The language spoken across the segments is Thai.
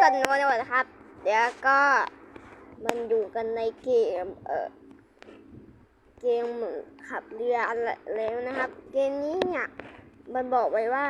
กันโน้นนะครับ เดี๋ยวก็มันอยู่กันในเกมเออเกมขับเรืออะไรแล้วนะครับ เกมนี้เนี่ยมันบอกไว้ว่า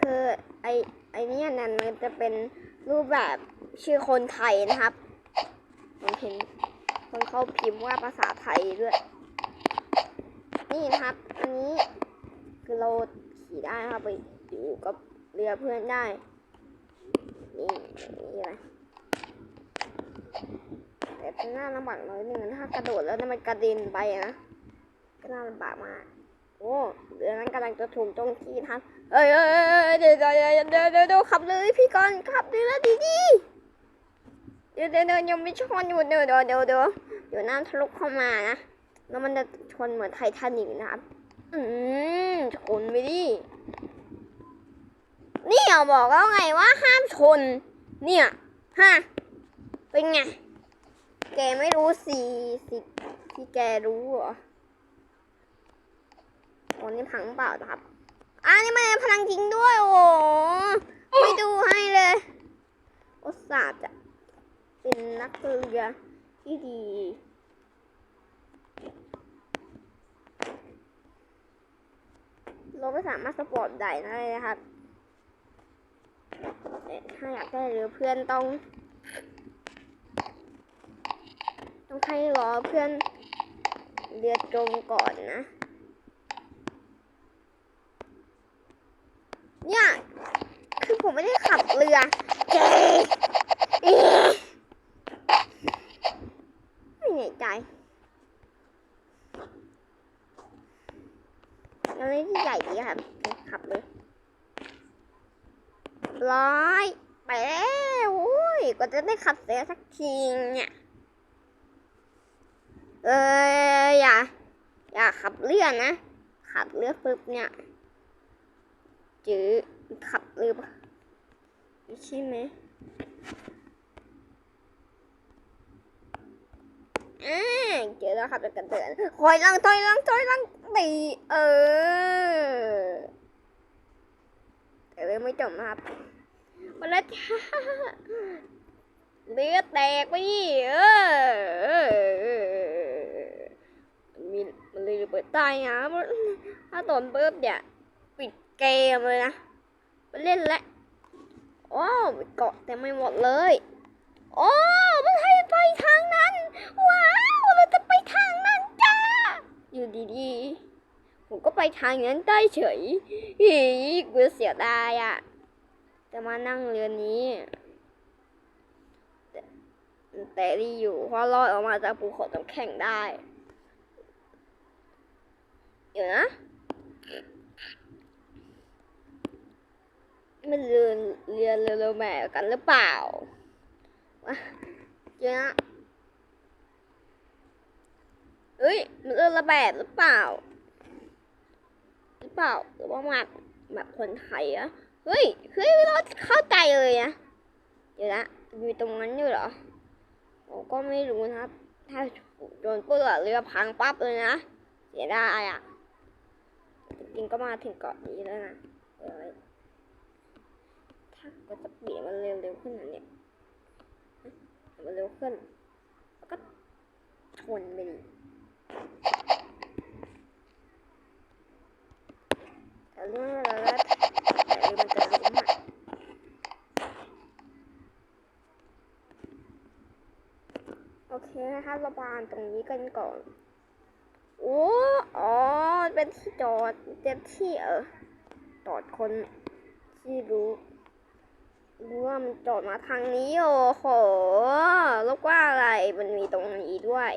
คือไอไอเนี่ยนั่นมันจะเป็นรูปแบบชื่อคนไทยนะครับผมเห็นคนเขาพิมพ์ว่าภาษาไทยด้วย นี่นะครับ อันนี้คือเราขี่ได้ครับไปอยู่กับเรือเพื่อนได้ นี่นี่อะไรแต่เป็นหน้าลำบากน้อยหนึ่งนะถ้ากระโดดแล้วมันกระเด็นไปนะก็น่าลำบากมากโอ้เรือนั้นกำลังจะถูกโจมตีนะครับเอ้ยเอ้ยเอ้อเดี๋ยวเดี๋ยวเดี๋ยวเดี๋ยวขับเลยพี่กรณ์ขับเรือดีดีเดี๋ยวเดี๋ยวเดี๋ยวยังไม่ชนอยู่เดี๋ยวเดี๋ยวเดี๋ยวเดี๋ยวเดี๋ยวน้ำทะลุเข้ามานะแล้วมันจะชนเหมือนไททานิกนะครับอืมชนไปดินี่ เอาบอกแล้วไงว่าห้ามชน เนี่ยฮะเป็นไง แกไม่รู้สิสิที่แกรู้เหรอโอ้นี่พังเปล่านะครับอ่านี่มันพลังจริงด้วยโอ้โหไม่ดูให้เลยอุตส่าห์จะเป็นนักเรือที่ดี เราไม่สามารถสปอร์ตได้ได้นะครับแต่ ถ้าอยากได้เรือเพื่อนต้อง ต้องให้รอเพื่อนเรือจมก่อนนะ เนี่ย คือผมไม่ได้ขับเรือเจ๊เอ๊ะไม่แน่ใจแล้วนี่ที่ใหญ่ดีครับขับเลย ร้อย ไปแล้วโอ้ยกว่าจะได้ขับเสียสักทีเนี่ย เอออย่า อย่าขับเรือนะ ขับเรือปุ๊บเนี่ยจือขับเรือปะใช่ไหมอ่าเจอแล้วขับเรือกันเตือนคอยลังถอยลังถอยลังตีเออแต่เรื่อไม่จบนะครับ มาแล้วจ้าเลือดแตกไปดิเออมีมันเลยเปิดตายนะมันถ้าตอนเบิบเนี่ยปิดเกมเลยนะไปเล่นแล้วโอ้เกาะแต่ไม่หมดเลยโอ้มันให้ไปทางนั้น ว้าวเราจะไปทางนั้นจ้าอยู่ดีๆผมก็ไปทางนั้นได้เฉยอีกูเสียดายอะ จะมานั่งเรือนี้แต่แต่ดีอยู่เพราะรอดออกมาจากภูเขาน้ำแข็งได้ เดี๋ยวนะมันเรือเรือเรือแม่กันหรือเปล่าวะเดี๋ยวนะเอ้ย มันเรือระแบบหรือเปล่า หรือเปล่าหรือว่าแบบแบบคนไทยอะ เฮ้ย เฮ้ย เราเข้าใจเลยนะ เดี๋ยวนะ อยู่ตรงนั้นอยู่เหรอ ผมก็ไม่รู้นะครับ ถ้าโดนปุ๊บเรือพังปั๊บเลยนะ เสียดายอะจริงก็มาถึงเกาะนี้แล้วนะเออถ้าก็จะเปลี่ยนมันเร็วๆขึ้นนะเนี่ยมันเร็วขึ้น แล้วก็ชนไปดิแต่เรื่องอะไรแล้วแต่เรือมันจะล้มอะ โอเคนะคะราบานตรงนี้กันก่อนโอ้อ๋อ เป็นที่จอดเป็นที่เออจอดคนที่รู้รู้ว่ามันจอดมาทางนี้โอ้โหแล้วว่าอะไรมันมีตรงนี้ด้วย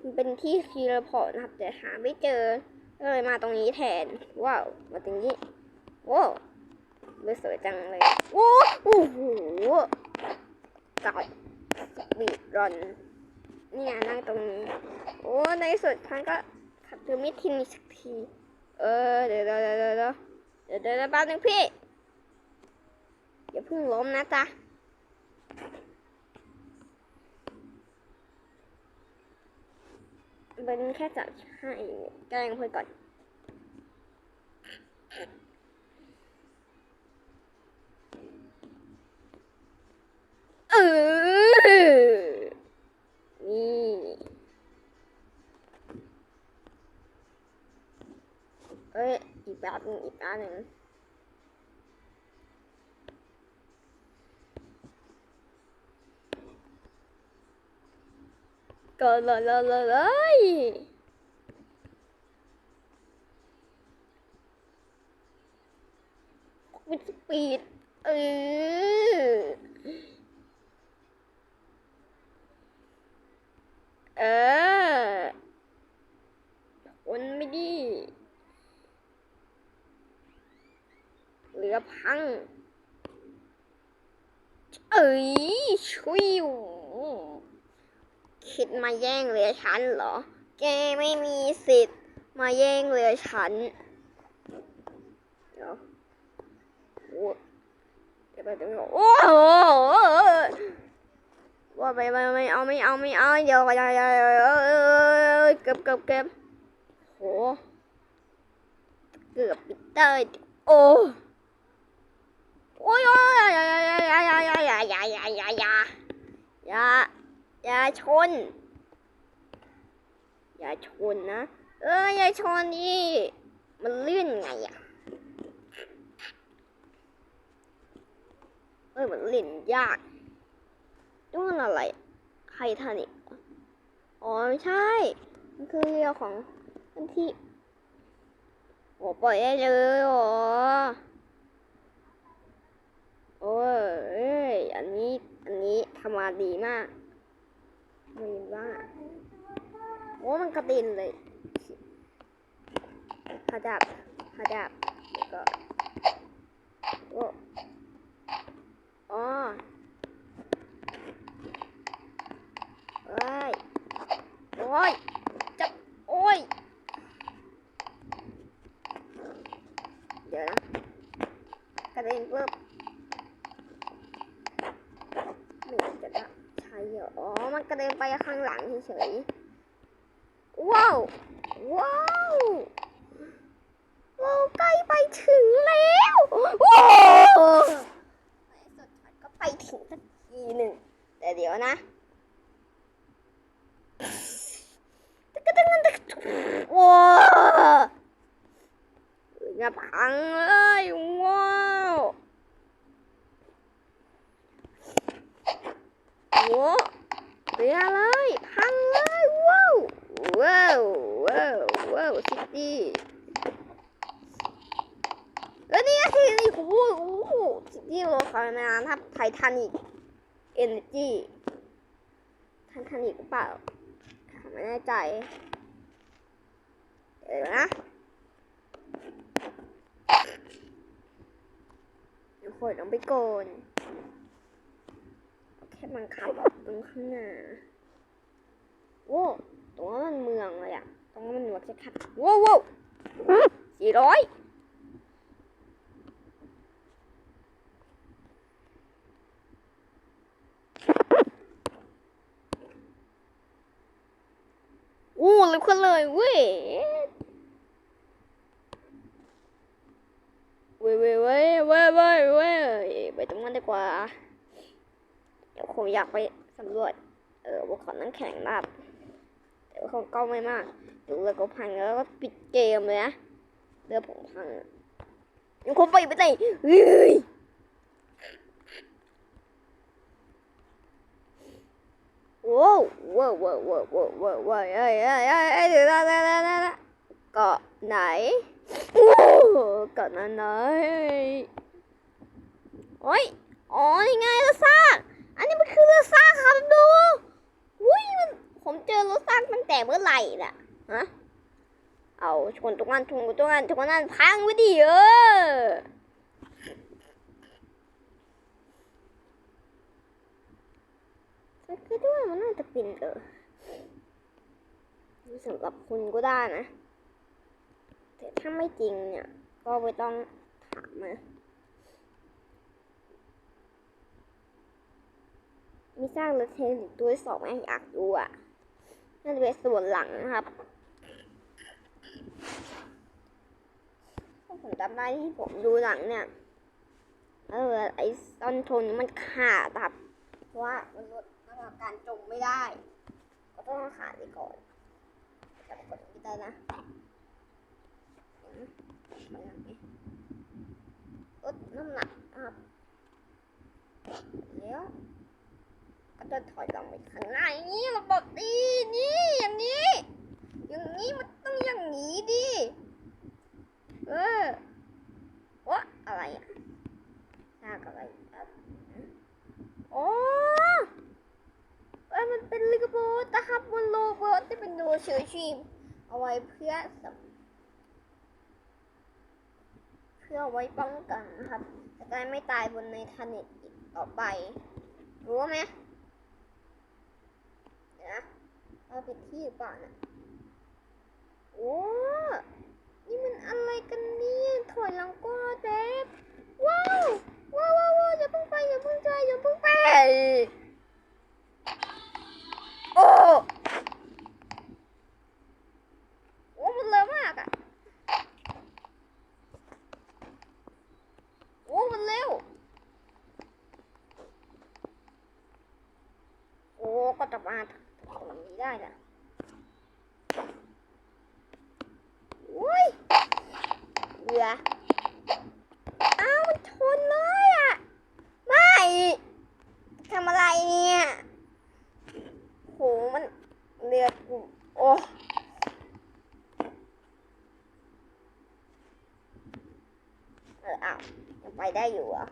มันเป็นที่ทีละพอร์ตนะครับ แต่หาไม่เจอก็เลยมาตรงนี้แทน ว้าว มาตรงนี้โอ้เลยสวยจังเลยโอ้โอ้โหกอดสปีดรัน เนี่ยนั่งตรงนี้ โอ้ ในสุดพันก็ขับเธอไม่ทิ้งสักที เออ เดี๋ยวเดี๋ยวเดี๋ยวเดี๋ยวเดี๋ยวเดี๋ยวแป๊บนึงพี่ อย่าพิ่งล้มนะจ๊ะเบนแค่จับให้แกล้งเพื่อก่อนเออ นี่เอ้ย อีกแป๊บนึงอีกแป๊บนึงก็เลยเลยเลยวิดสปีดเออ เออคนไม่ดี เหลือพัง เอ้ยช่วยคิดมาแย่งเรือฉันเหรอ แกไม่มีสิทธิ์ มาแย่งเรือฉัน เดี๋ยวโอ้เดี๋ยวไปเดี๋ยวโอ้โห ว่าไปไม่ไม่เอาไม่เอาไม่เอาเดี๋ยวอย่าอย่าอย่าเอ้ยเก็บเก็บเก็บโหเกือบเตยโอ้โอ้ยโอ้ยอย่าอย่าอย่าอย่าอย่าอย่าอย่าอย่าอย่าอย่าอย่าอย่าชน อย่าชนนะ เอออย่าชนดิมันลื่นไงอะเอ้ยมันลื่นยาก ต้องมันอะไรไททานิกอ๋อไม่ใช่ มันคือเรือของอันที่โอ้ปล่อยได้เลยเหรอโอ้ยอ้ยอันนี้ อันนี้ทำมาดีมากม่ว่าโอ้มันกระเด็นเลยพาดับพาดับแล้วก็โอ้อ๋อโอ้ย โอ้ย จับ โอ้ย เดี๋ยวนะ กระเด็นปุ๊บ หนูจะได้ใช่เหรออ๋อ มันกระเด็นไปข้างหลังเฉยๆว้าวว้าวเราใกล้ไปถึงแล้วว้าวก็ไปถึงสักทีหนึ่งแต่เดี๋ยวนะกะตังตะกะว้าวอย่าพังเลยว้าวโอ้ เรือเลยพังเลยว้าวว้าวว้าวว้าวซิตี้แล้วนี่ก็คือนี่โอ้โหโอ้โหซิตี้โลคาร์นาทับไททานิกเอเนจีไททานิกหรือเปล่าไม่แน่ใจเดี๋ยวนะเดี๋ยวขนเอาไปก่อน แค่มันขับออกตรงข้างหน้าโว้ตรงนั้นมันเมืองเลยอะตรงนั้นมันหนวดชัดๆโว้โว้สี่ร้อยโอ้เร็วขึ้นเลยเว้ยเว้ยเว้ยเว้ยเว้ยเว้ยเว้ยไปตรงนั้นดีกว่า เดี๋ยวผมอยากไปสำรวจ เออว่าขอน้ำแข็งมากเดี๋ยวเขาก็ไม่มากเดี๋ยวเรือก็พังแล้วก็ปิดเกมเลยนะเรือผมพังยังคงไปไม่ได้เฮ้ยว้วว้าวว้าวว้าวว้าวว้าวว้าวเอ้ยเอ้ยเอ้ยเอ้ยเดี๋ยวเดี๋ยวเดี๋ยวเกาะไหนเกาะนั้นไหนโอ้ยโอ๋อยังไงล่ะซาก อันนี้มันคือเรือซากครับดูอุ้ยมันผมเจอเรือซากตั้ง แต่เมื่อไหร่ล่ะฮะเอาชนตรงนั้นชนตรงนั้นชนนั้นพังไว้ดิเออแต่คิดว่ามันน่าจะเป็นเออสำหรับคุณก็ได้นะ แต่ถ้าไม่จริงเนี่ย ก็ไม่ต้องถามนะมีสร้างรถเทนนิคตัวสองแม่งอยากดูอะ น่าจะเป็นส่วนหลังนะครับถ้าผมจำได้ที่ผมดูหลังเนี่ยเออไอ้ต้นทนมันขาดครับ เพราะว่ามันลดระดับการจมไม่ได้ ก็ต้องขาดไปก่อนจะกดไม่ได้นะถอยหลังไหมลดน้ำหนักครับแล้ว ก็จะถอยหลังไปข้างหน้าอย่างนี้ระบบดีนี่อย่างนี้ อย่างนี้มันต้องอย่างนี้ดิเออวะอะไรอะซากอะไรครับโอ้เอ้มันเป็นลิกโบตนะครับบนโลโบทที่เป็นโนเชอร์ชีมเอาไว้เพื่อสเพื่อไว้ป้องกันนะครับจะได้ไม่ตายบนในทันเน็ตอีกต่อไป รู้ไหม นะเอาผิดที่หรือเปล่านะโอ้นี่มันอะไรกันเนี่ยถอยหลังก็เด็บว้าวว้าวว้าวอย่าเพิ่งไปอย่าเพิ่งใจอย่าเพิ่งไป โอ้ โอ้ มันเร็วมากอะโอ้ มันเร็ว โอ้ ก็จะมาตรงนี้ได้นะอุ้ยเหลืออ้าวมันชนเลยอะ ไม่ทำอะไรเนี่ยโห มันเลือดกูโอ้เอ้าวยังไปได้อยู่อะ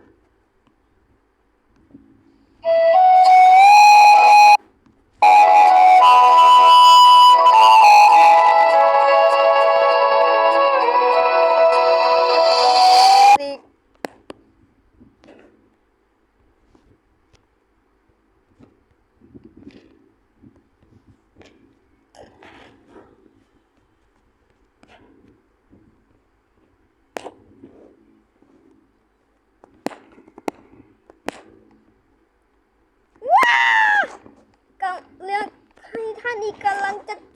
ให้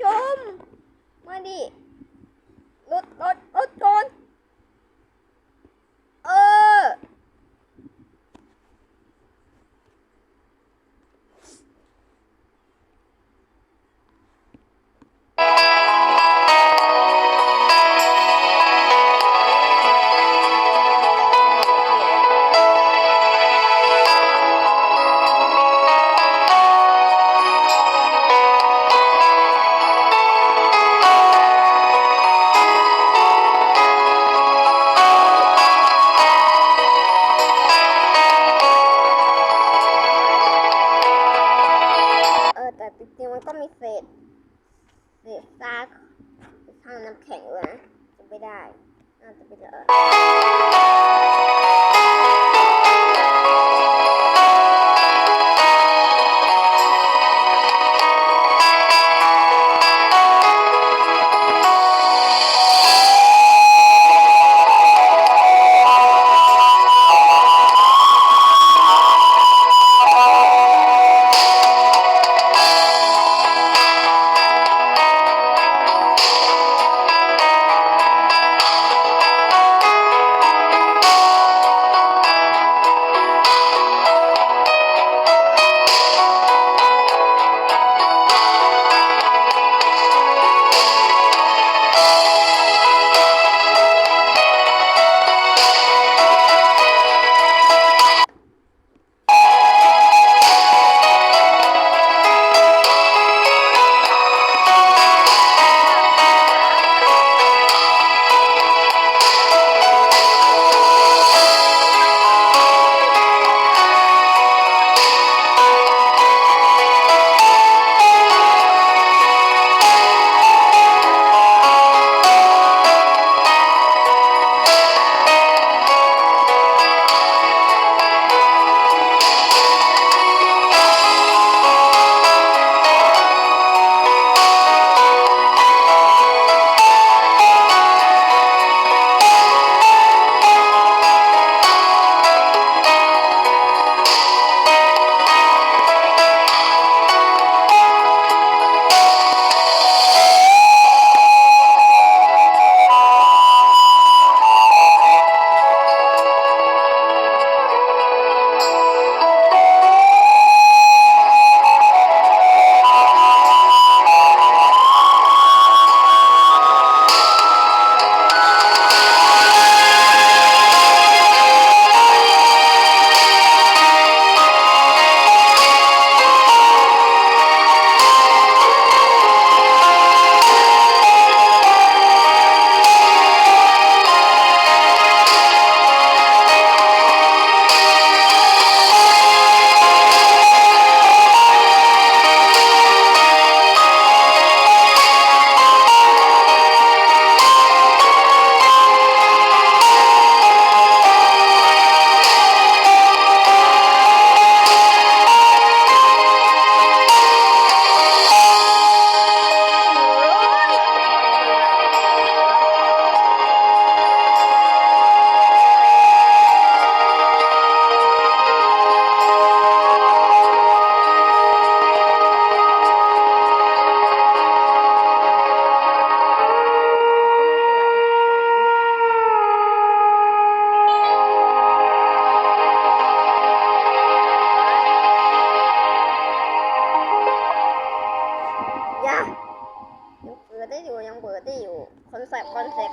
concept.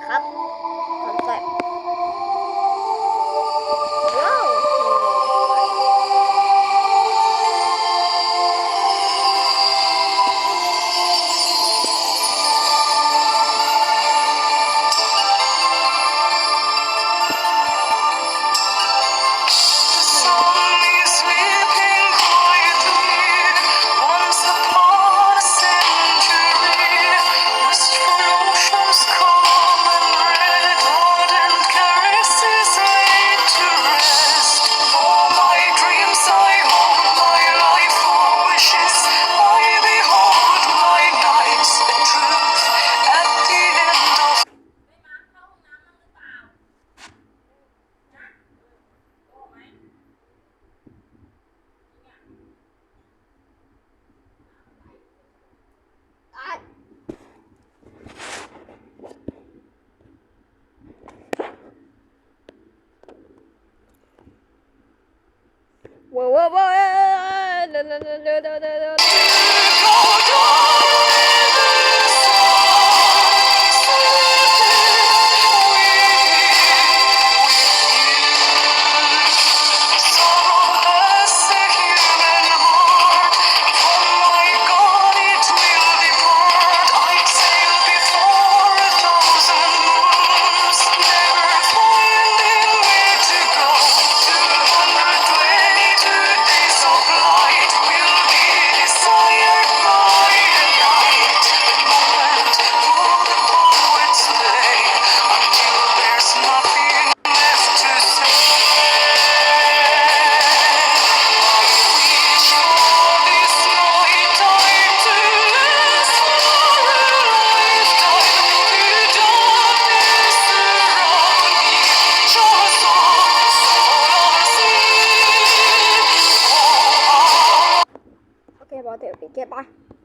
ว้าว Bye.